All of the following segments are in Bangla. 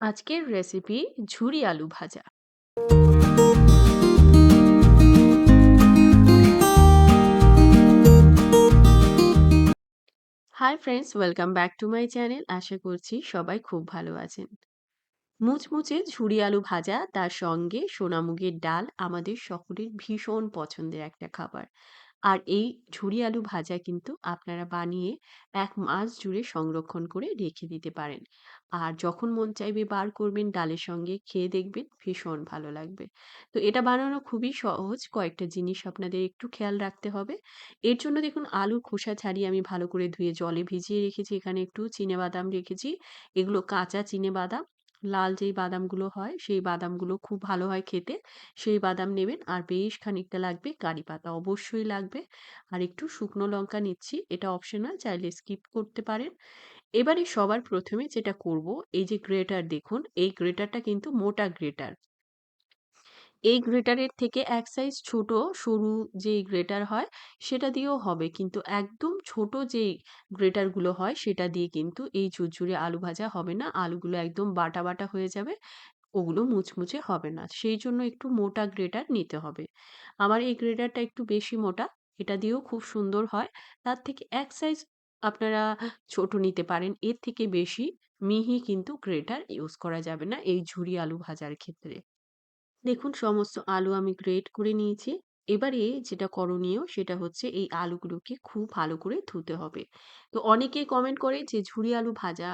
আজকের রেসিপি ঝুরি আলু ভাজা। Hi friends, welcome back to my channel. আশা করছি সবাই খুব ভালো আছেন। মুচমুচে ঝুরি আলু ভাজা তার সঙ্গে সোনামুগের ডাল আমাদের সকলের ভীষণ পছন্দের একটা খাবার। আর এই ঝুরি আলু ভাজা কিন্তু আপনারা বানিয়ে এক মাস জুড়ে সংরক্ষণ করে রেখে দিতে পারেন। আর যখন মন চাইবে বার করবেন, ডালের সঙ্গে খেয়ে দেখবেন, ভীষণ ভালো লাগবে। তো এটা বানানো খুবই সহজ। কয়েকটা জিনিস আপনাদের একটু খেয়াল রাখতে হবে। এর জন্য দেখুন, আলুর খোসা ছাড়িয়ে আমি ভালো করে ধুয়ে জলে ভিজিয়ে রেখেছি। এখানে একটু চিনেবাদাম রেখেছি। এগুলো কাঁচা চিনেবাদাম। লাল যেই বাদামগুলো হয়, সেই বাদামগুলো খুব ভালো হয় খেতে। সেই বাদাম নেবেন আর বেশ খানিকটা লাগবে কারি পাতা অবশ্যই লাগবে। আর একটু শুকনো লঙ্কা নিচ্ছি। এটা অপশনাল চাইলে স্কিপ করতে পারেন। এবারে সবার প্রথমে যেটা করব, এই যে গ্রেটার দেখুন, এই গ্রেটারটা কিন্তু মোটা গ্রেটার। এই গ্রেটারের থেকে এক সাইজ ছোট সরু যেই গ্রেটার হয় সেটা দিয়েও হবে। কিন্তু একদম ছোট যেই গ্রেটারগুলো হয় সেটা দিয়ে কিন্তু এই ঝুরঝুরে আলু ভাজা হবে না। আলুগুলো একদম বাটা, বাটা হয়ে যাবে। ওগুলো মুচমুচে হবে না। সেই জন্য একটু মোটা গ্রেটার নিতে হবে। আমার এই গ্রেটারটা একটু বেশি মোটা। এটা দিয়েও খুব সুন্দর হয়। তার থেকে এক সাইজ আপনারা ছোট নিতে পারেন। এর থেকে বেশি মিহি কিন্তু গ্রেটার ইউজ করা যাবে না এই ঝুরি আলু ভাজার ক্ষেত্রে। দেখুন সমস্ত আলু আমি গ্রেট করে নিয়েছি। এবারে যেটা করণীয় সেটা হচ্ছে এই আলুগুলোকে খুব ভালো করে ধুতে হবে। তো অনেকেই কমেন্ট করে যে ঝুরি আলু ভাজা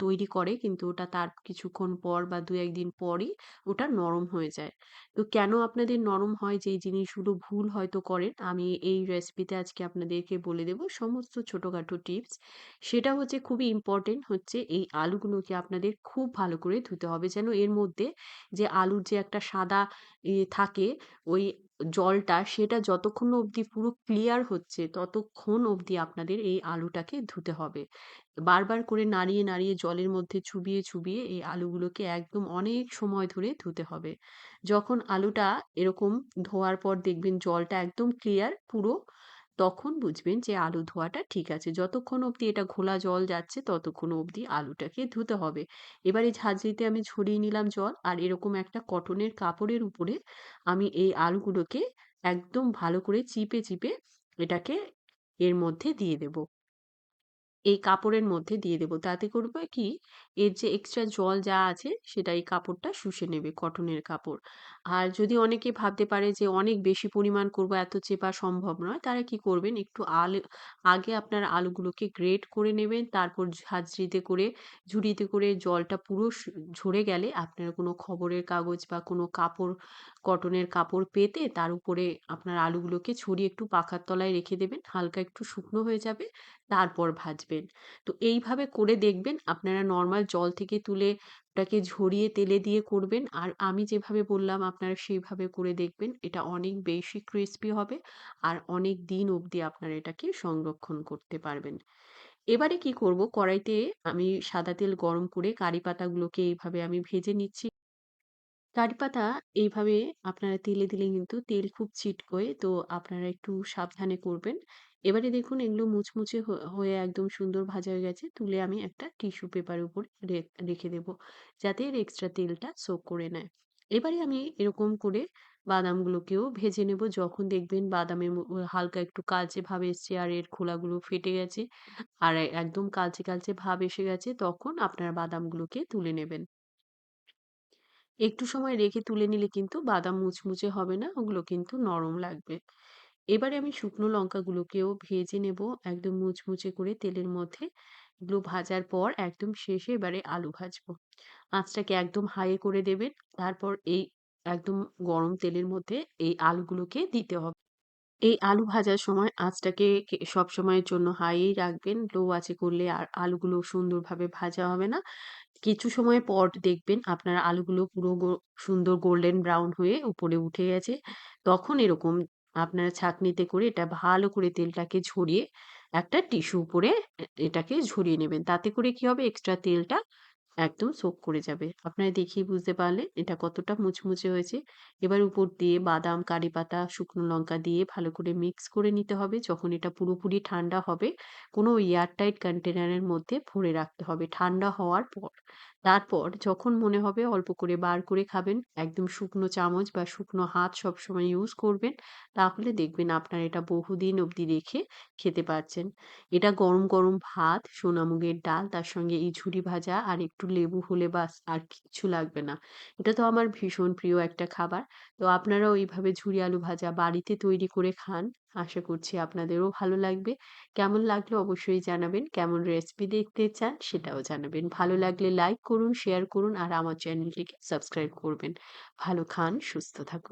তৈরি করে কিন্তু ওটা তার কিছুক্ষণ পর বা দু একদিন পরই ওটা নরম হয়ে যায়। তো কেন আপনাদের নরম হয় যেই জিনিসগুলো ভুল হয়তো করেন আমি এই রেসিপিতে আজকে আপনাদেরকে বলে দেব সমস্ত ছোটোখাটো টিপস। সেটা হচ্ছে খুবই ইম্পর্টেন্ট হচ্ছে এই আলুগুলোকে আপনাদের খুব ভালো করে ধুতে হবে যেন এর মধ্যে যে আলুর যে একটা সাদা থাকে ওই জলটা সেটা যতক্ষণ অবধি পুরো ক্লিয়ার হচ্ছে ততক্ষণ অবধি আপনাদের এই আলুটাকে ধুতে হবে। বারবার করে নাড়িয়ে, নাড়িয়ে জলের মধ্যে চুবিয়ে, চুবিয়ে এই আলুগুলোকে একদম অনেক সময় ধরে ধুতে হবে। যখন আলুটা এরকম ধোয়ার পর দেখবেন জলটা একদম ক্লিয়ার পুরো, তখন বুঝবেন যে আলু ধোয়াটা ঠিক আছে। যতক্ষণ অবধি এটা ঘোলা জল যাচ্ছে ততক্ষণ অবধি আলুটাকে ধুতে হবে। এবার এই ঝাঁঝরিতে আমি ছড়িয়ে নিলাম জল আর এরকম একটা কটনের কাপড়ের উপরে আমি এই আলুগুলোকে একদম ভালো করে চিপে, চিপে এটাকে এর মধ্যে দিয়ে দেব। এই কাপড়ের মধ্যে দিয়ে দেব। তাতে করবে কি, এর যে এক্সট্রা জল যা আছে, সেটা এই কাপড়টা শুষে নেবে কটনের কাপড়। আর যদি অনেকে ভাবতে পারে যে অনেক বেশি পরিমাণ করব, এত চেপা সম্ভব নয়। তারা কি করবেন একটু আল, আগে আপনার আলুগুলোকে গ্রেট করে নেবেন। তারপর ঝাঁঝরিতে করে, ঝুড়িতে করে জলটা পুরো ঝরে গেলে আপনারা কোনো খবরের কাগজ বা কোনো কাপড় কটনের কাপড় পেতে তার উপরে আপনার আলুগুলোকে ছড়িয়ে একটু পাখার তলায় রেখে দেবেন। হালকা একটু শুকনো হয়ে যাবে। তারপর ভাজবেন। তো এইভাবে করে দেখবেন, আপনারা নর্মাল জল থেকে তুলে ওটাকে ঝরিয়ে তেলে দিয়ে করবেন। আর আমি যেভাবে বললাম, আপনারা সেইভাবে করে দেখবেন। এটা অনেক বেশি ক্রিসপি হবে আর অনেক দিন অবধি আপনারা এটাকে সংরক্ষণ করতে পারবেন। এবারে কি করব, কড়াইতে আমি সাদা তেল গরম করে কারি পাতাগুলোকে এইভাবে আমি ভেজে নিচ্ছি। কারিপাতা এইভাবে আপনারা তেলে দিলে কিন্তু তেল খুব ছিটকোয়। তো আপনারা একটু সাবধানে করবেন। এবারে দেখুন এগুলো মুচমুচে হয়ে একদম সুন্দর ভাজা হয়ে গেছে। তুলে আমি একটা টিস্যু পেপারের উপর রে রেখে দেব। যাতে এর এক্সট্রা তেলটা সোক করে নেয়। এবারে আমি এরকম করে বাদামগুলোকেও ভেজে নেব। যখন দেখবেন বাদামের হালকা একটু কালচে ভাব এসছে আর এর খোলাগুলো ফেটে গেছে আর একদম কালচে, কালচে ভাব এসে গেছে তখন আপনার বাদামগুলোকে তুলে নেবেন। একটু সময় রেখে তুলে নিলে কিন্তু বাদাম মুচমুচে হবে না, ওগুলো কিন্তু নরম লাগবে। এবারে আমি শুকনো লঙ্কাগুলোকেও ভেজে নেব একদম মুচমুচে করে তেলের মধ্যে। এগুলো ভাজার পর একদম শেষে এবারে আলু ভাজবো। আঁচটাকে একদম হাই করে দেবেন। তারপর এই একদম গরম তেলের মধ্যে এই আলুগুলোকে দিতে হবে। এই আলু ভাজার সময় আঁচটাকে সবসময়ের জন্য হাইই রাখবেন। লো আঁচে করলে আর আলুগুলো সুন্দরভাবে ভাজা হবে না। কিছু সময় পর দেখবেন আপনার আলুগুলো পুরো সুন্দর গোল্ডেন ব্রাউন হয়ে উপরে উঠে গেছে। তখন এরকম আপনারা ছাঁকনিতে করে এটা ভালো করে তেলটাকে ঝরিয়ে একটা টিস্যু উপরে এটাকে ঝরিয়ে নেবেন। তাতে করে কি হবে এক্সট্রা তেলটা একদম সোক করে যাবে। আপনারা দেখেই বুঝতে পারলেন এটা কতটা মুচমুচে হয়েছে। এবার উপর দিয়ে বাদাম, কারি পাতা, শুকনো লঙ্কা দিয়ে ভালো করে মিক্স করে নিতে হবে। যখন এটা পুরোপুরি ঠান্ডা হবে, কোনো এয়ারটাইট কন্টেনারের মধ্যে ভরে রাখতে হবে ঠান্ডা হওয়ার পর। তারপর যখন মনে হবে অল্প করে বার করে খাবেন, একদম শুকনো চামচ বা শুকনো হাত সবসময় ইউজ করবেন। তাহলে দেখবেন আপনার এটা বহুদিন অবধি রেখে খেতে পারছেন। এটা গরম, গরম ভাত, সোনামুগের ডাল, তার সঙ্গে এই ঝুরি ভাজা আর একটু লেবু হলে বাস আর কিচ্ছু লাগবে না। এটা তো আমার ভীষণ প্রিয় একটা খাবার। তো আপনারাও এইভাবে ঝুরি আলু ভাজা বাড়িতে তৈরি করে খান। আশা করছি আপনাদেরও ভালো লাগবে। কেমন লাগল অবশ্যই জানাবেন। কেমন রেসিপি দেখতে চান সেটাও জানাবেন। ভালো লাগলে লাইক করুন, শেয়ার করুন আর আমার চ্যানেলটিকে সাবস্ক্রাইব করবেন। ভালো খান, সুস্থ থাকুন।